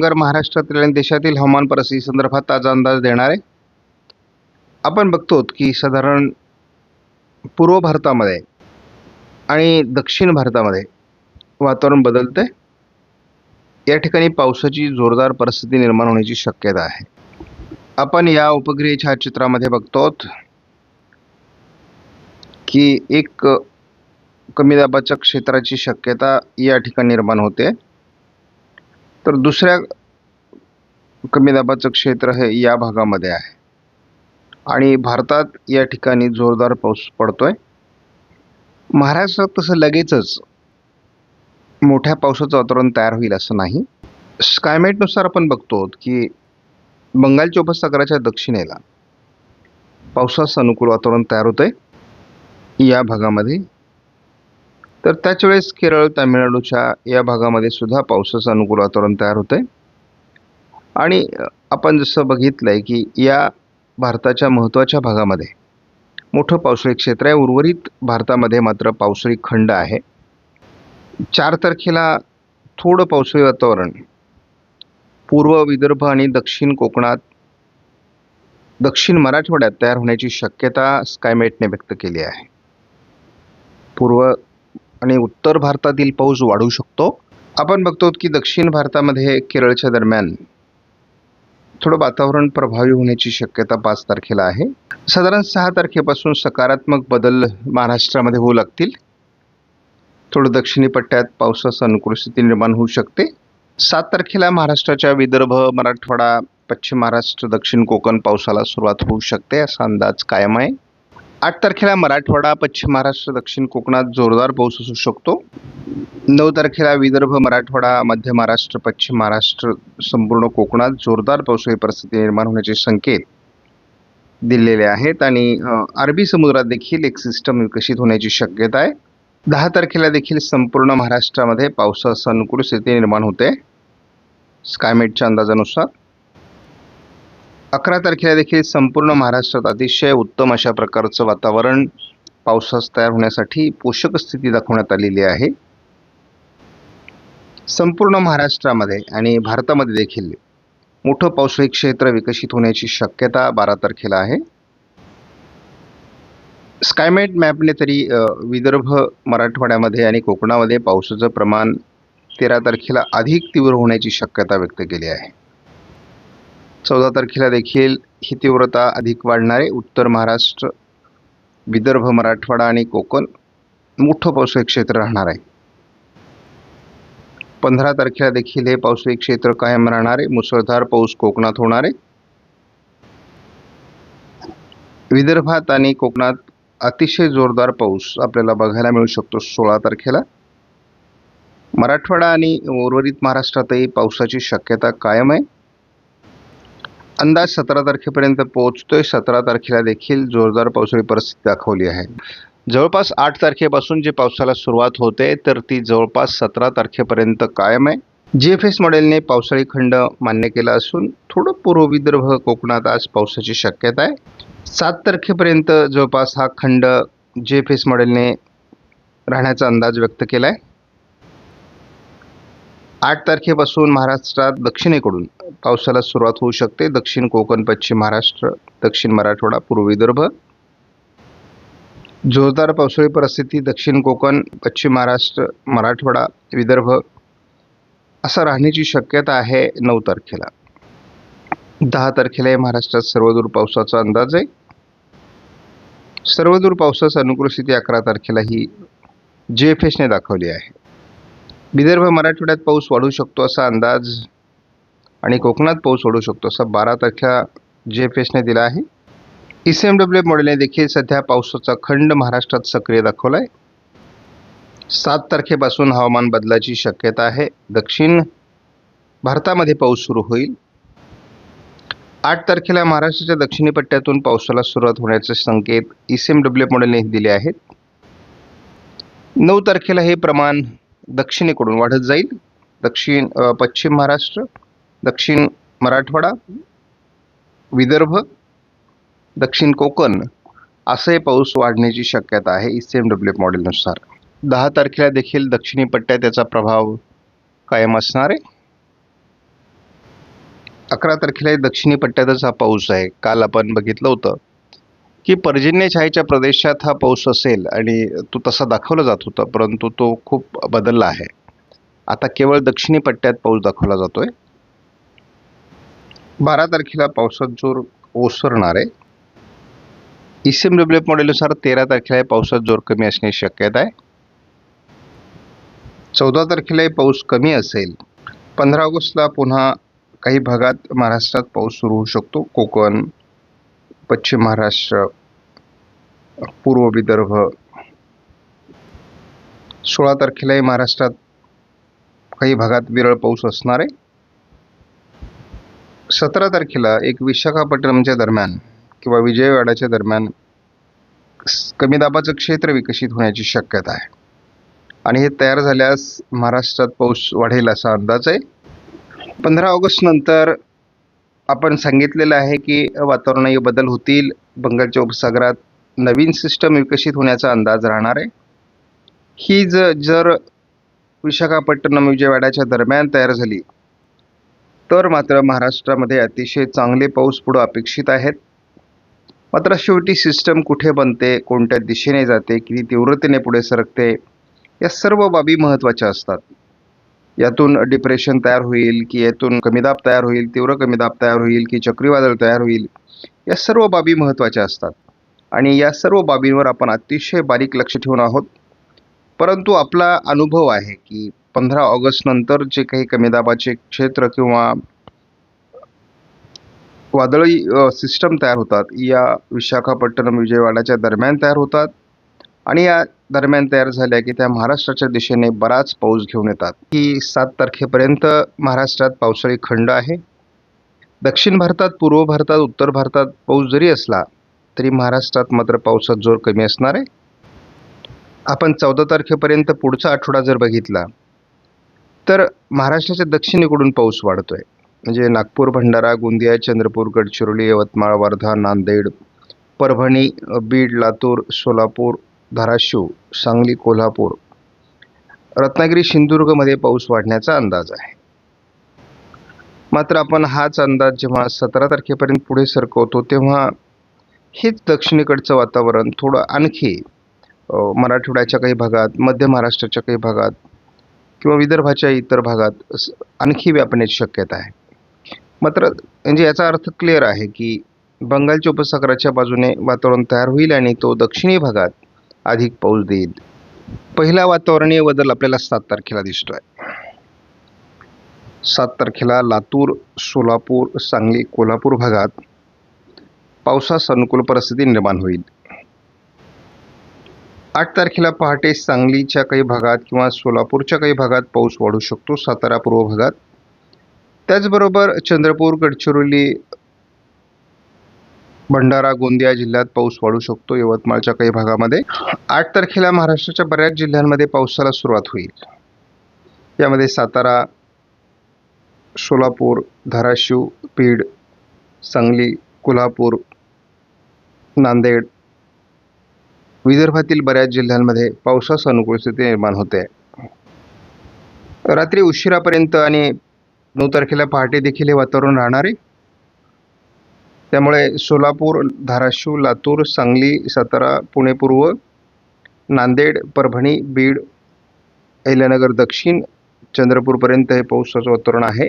महाराष्ट्रातील आणि देशातील हवामान परिस्थिती संदर्भात ताजा अंदाज देणार आहे. आपण बघतो की साधारण पूर्व भारतामध्ये आणि दक्षिण भारतामध्ये वातावरण बदलते या ठिकाणी पावसाची जोरदार परिस्थिती निर्माण होण्याची शक्यता आहे. आपण या उपग्रही छायाचित्रामध्ये बघतो की एक कमी दाबाच्या क्षेत्राची शक्यता या ठिकाणी निर्माण होते. तर दुसऱ्या कमी दाबाचं क्षेत्र हे या भागामध्ये आहे. आणि भारतात या ठिकाणी जोरदार पाऊस पडतो आहे महाराष्ट्रात तसं लगेचच मोठ्या पावसाचं वातावरण तयार होईल असं नाही. स्कायमेटनुसार आपण बघतो की बंगालच्या उपसागराच्या दक्षिणेला पावसाचं अनुकूल वातावरण तयार होतं आहे या भागामध्ये तर त्याच वेळेस केरळ तामिळनाडूच्या या भागामध्ये सुद्धा पावसाचं अनुकूल वातावरण तयार होतंय. आणि आपण जसं बघितलं आहे की या भारताच्या महत्त्वाच्या भागामध्ये मोठं पावसाळी क्षेत्र आहे. उर्वरित भारतामध्ये मात्र पावसाळी खंड आहे. चार तारखेला थोडं पावसाळी वातावरण. पूर्व विदर्भ आणि दक्षिण कोकणात दक्षिण मराठवाड्यात तयार होण्याची शक्यता स्कायमेटने व्यक्त केली आहे. पूर्व आणि उत्तर भारतातील पाऊस वाढू शकतो. आपण बघतो की दक्षिण भारतामध्ये केरळच्या दरम्यान थोडं वातावरण प्रभावी होण्याची शक्यता पाच तारखेला आहे. साधारण सहा तारखेपासून सकारात्मक बदल महाराष्ट्रामध्ये होऊ लागतील. थोडं दक्षिणी पट्ट्यात पावसाचं अनुकूल स्थिती निर्माण होऊ शकते. सात तारखेला महाराष्ट्राच्या विदर्भ मराठवाडा पश्चिम महाराष्ट्र दक्षिण कोकण पावसाला सुरुवात होऊ शकते असा अंदाज कायम आहे. आठ तारखेला मराठवाडा पश्चिम महाराष्ट्र दक्षिण कोकणात जोरदार पाऊस असू शकतो. नऊ तारखेला विदर्भ मराठवाडा मध्य महाराष्ट्र पश्चिम महाराष्ट्र संपूर्ण कोकणात जोरदार पावसाळी परिस्थिती निर्माण होण्याचे संकेत दिलेले आहेत आणि अरबी समुद्रात देखील एक सिस्टम विकसित होण्याची शक्यता आहे. दहा तारखेला देखील संपूर्ण महाराष्ट्रामध्ये पावसाचं अनुकूल स्थिती निर्माण होते. स्कायमेटच्या अंदाजानुसार. अकरा तारखेला देखील संपूर्ण महाराष्ट्रात अतिशय उत्तम अशा प्रकारचं वातावरण पावसास तयार होण्यासाठी पोषक स्थिती दाखवण्यात आलेली आहे. संपूर्ण महाराष्ट्रामध्ये आणि भारतामध्ये देखील मोठं पावसाळी क्षेत्र विकसित होण्याची शक्यता बारा तारखेला आहे. स्कायमेट मॅपने तरी विदर्भ मराठवाड्यामध्ये आणि कोकणामध्ये पावसाचं प्रमाण तेरा तारखेला अधिक तीव्र होण्याची शक्यता व्यक्त केली आहे. चौदा तारखेला देखील ही तीव्रता अधिक वाढणारे उत्तर महाराष्ट्र विदर्भ मराठवाडा आणि कोकण मोठं पावसाळी क्षेत्र राहणार आहे. पंधरा तारखेला देखील हे पावसाळी क्षेत्र कायम राहणार आहे मुसळधार पाऊस कोकणात होणार आहे. विदर्भात आणि कोकणात अतिशय जोरदार पाऊस आपल्याला बघायला मिळू शकतो सोळा तारखेला. मराठवाडा आणि उर्वरित महाराष्ट्रातही पावसाची शक्यता कायम आहे. अंदाज सतरा तारखेपर्यंत पोहोचतोय. सतरा तारखेला देखील जोरदार पावसाळी परिस्थिती दाखवली आहे. जवळपास आठ तारखेपासून जे पावसाला सुरुवात होते तर ती जवळपास सतरा तारखेपर्यंत कायम आहे. जी एफ एस मॉडेलने पावसाळी खंड मान्य केला असून थोडं पूर्व विदर्भ कोकणात आज पावसाची शक्यता आहे. सात तारखेपर्यंत जवळपास हा खंड जे एफ एस मॉडेलने राहण्याचा अंदाज व्यक्त केला आहे आठ तारखेपासून महाराष्ट्रात दक्षिणेकडून पावसाला सुरुवात होऊ शकते. दक्षिण कोकण पश्चिम महाराष्ट्र दक्षिण मराठवाडा पूर्व विदर्भ. जोरदार पावसाळी परिस्थिती दक्षिण कोकण पश्चिम महाराष्ट्र मराठवाडा विदर्भ असं राहण्याची शक्यता आहे नऊ तारखेला. दहा तारखेला हे महाराष्ट्रात सर्वदूर पावसाचा अंदाज आहे. सर्वदूर पावसाचा अनुकूल स्थिती अकरा तारखेला ही जे एफ एसने दाखवली आहे. विदर्भ मराठवाड्यात पाऊस वाढू शकतो असा अंदाज आणि कोकणात पाऊस वाढू शकतो असा बारा तारखेला जे एफ एसने दिला आहे. ई सी एम डब्ल्यू मॉडेलने देखील सध्या पावसाचा खंड महाराष्ट्रात सक्रिय दाखवला आहे सात तारखेपासून हवामान बदलाची शक्यता आहे. दक्षिण भारतामध्ये पाऊस सुरू होईल. आठ तारखेला महाराष्ट्राच्या दक्षिणी पट्ट्यातून पावसाला सुरुवात होण्याचे संकेत ई सी एम डब्ल्यू मॉडेलने दिले आहेत. नऊ तारखेला हे प्रमाण दक्षिणेकडून वाढत जाईल. दक्षिण पश्चिम महाराष्ट्र दक्षिण मराठवाडा विदर्भ दक्षिण कोकण असे पाऊस वाढण्याची शक्यता आहे ई एम डब्ल्यू मॉडेलनुसार. दहा तारखेला देखील दक्षिणी पट्ट्यात त्याचा प्रभाव कायम असणार आहे. अकरा तारखेला दक्षिणी पट्ट्यातच हा पाऊस आहे. काल आपण बघितलं होतं की पर्जन्य छायेच्या प्रदेशात हा पाऊस असेल आणि तो तसा दाखवला जात होता परंतु तो खूप बदलला आहे. आता केवळ दक्षिणी पट्ट्यात पाऊस दाखवला जातो आहे बारा तारखेला पावसात जोर ओसरणार आहे. E C M W F मॉडेलनुसार तेरा तारखेला पावसात जोर कमी असण्याची शक्यता आहे. चौदा तारखेलाही पाऊस कमी असेल. पंधरा ऑगस्टला पुन्हा काही भागात महाराष्ट्रात पाऊस सुरू होऊ शकतो. कोकण पश्चिम महाराष्ट्र पूर्व विदर्भ. सोळा तारखेलाही महाराष्ट्रात काही भागात विरळ पाऊस असणार आहे. सतरा तारखेला एक विशाखापट्टणमच्या दरम्यान किंवा विजयवाड्याच्या दरम्यान कमी दाबाचं क्षेत्र विकसित होण्याची शक्यता आहे. आणि हे तयार झाल्यास महाराष्ट्रात पाऊस वाढेल असा अंदाज आहे. पंधरा ऑगस्ट नंतर आपण सांगितलेलं आहे की वातावरणीय बदल होतील. बंगालच्या उपसागरात नवीन सिस्टम विकसित होण्याचा अंदाज राहणार आहे. ही ज जर विशाखापट्टणम विजयवाड्याच्या दरम्यान तयार झाली तर मात्र महाराष्ट्रामध्ये अतिशय चांगले पाऊस पुढं अपेक्षित आहेत. मात्र शेवटी सिस्टम कुठे बनते कोणत्या दिशेने जाते किती तीव्रतेने पुढे सरकते या सर्व बाबी महत्त्वाच्या असतात. यातून डिप्रेशन तयार होईल की यातून कमीदाब तयार होईल तीव्र कमीदाब तयार होईल की चक्रीवादळ तयार होईल या सर्व बाबी महत्त्वाच्या असतात. आणि या सर्व बाबींवर आपण अतिशय बारीक लक्ष ठेवून आहोत. परंतु आपला अनुभव आहे की पंधरा ऑगस्टनंतर जे काही कमीदाबाचे क्षेत्र किंवा वादळी सिस्टम तयार होतात या विशाखापट्टणम विजयवाड्याच्या दरम्यान तयार होतात. आणि या दरम्यान तयार झाल्या की त्या महाराष्ट्राच्या दिशेने बराच पाऊस घेऊन येतात. ही सात तारखेपर्यंत महाराष्ट्रात पावसाळी खंड आहे. दक्षिण भारतात पूर्व भारतात उत्तर भारतात पाऊस जरी असला तरी महाराष्ट्रात मात्र पावसात जोर कमी असणार आहे. आपण चौदा तारखेपर्यंत पुढचा आठवडा जर बघितला तर महाराष्ट्राच्या दक्षिणेकडून पाऊस वाढतो आहे म्हणजे नागपूर भंडारा गोंदिया चंद्रपूर गडचिरोली यवतमाळ वर्धा नांदेड परभणी बीड लातूर सोलापूर धाराशिव सांगली कोल्हापूर रत्नागिरी सिंधुदुर्गमध्ये पाऊस वाढण्याचा अंदाज आहे. मात्र आपण हाच अंदाज जेव्हा सतरा तारखेपर्यंत पुढे सरकवतो तेव्हा हेच दक्षिणेकडचं वातावरण थोडं आणखी मराठवाड्याच्या काही भागात मध्य महाराष्ट्राच्या काही भागात किंवा विदर्भाच्या इतर भागात आणखी व्यापण्याची शक्यता आहे. मात्र म्हणजे याचा अर्थ क्लिअर आहे की बंगालच्या उपसागराच्या बाजूने वातावरण तयार होईल आणि तो दक्षिणी भागात अधिक पाऊस देईल. पहिला वातावरणीय बदल आपल्याला सात तारखेला दिसतोय. सात तारखेला लातूर सोलापूर सांगली कोल्हापूर भागात पावसास अनुकूल परिस्थिती निर्माण होईल. आठ तारखेला पहाटे सांगलीच्या काही भागात किंवा सोलापूरच्या काही भागात पाऊस वाढू शकतो सातारा पूर्व भागात. त्याचबरोबर चंद्रपूर गडचिरोली भंडारा गोंदिया जिल्ह्यात पाऊस वाढू शकतो. यवतमाळच्या काही भागामध्ये आठ तारखेला महाराष्ट्राच्या बऱ्याच जिल्ह्यांमध्ये पावसाला सुरुवात होईल. यामध्ये सातारा सोलापूर धाराशिव बीड सांगली कोल्हापूर नांदेड विदर्भातील बऱ्याच जिल्ह्यांमध्ये पावसास अनुकूल स्थिती निर्माण होते. रात्री उशिरापर्यंत आणि नऊ तारखेला पहाटे देखील हे वातावरण राहणार आहे. त्यामुळे सोलापूर धाराशिव लातूर सांगली सातारा पुणे पूर्व नांदेड परभणी बीड अहिल्यानगर दक्षिण चंद्रपूरपर्यंत हे पावसाचं वातावरण आहे.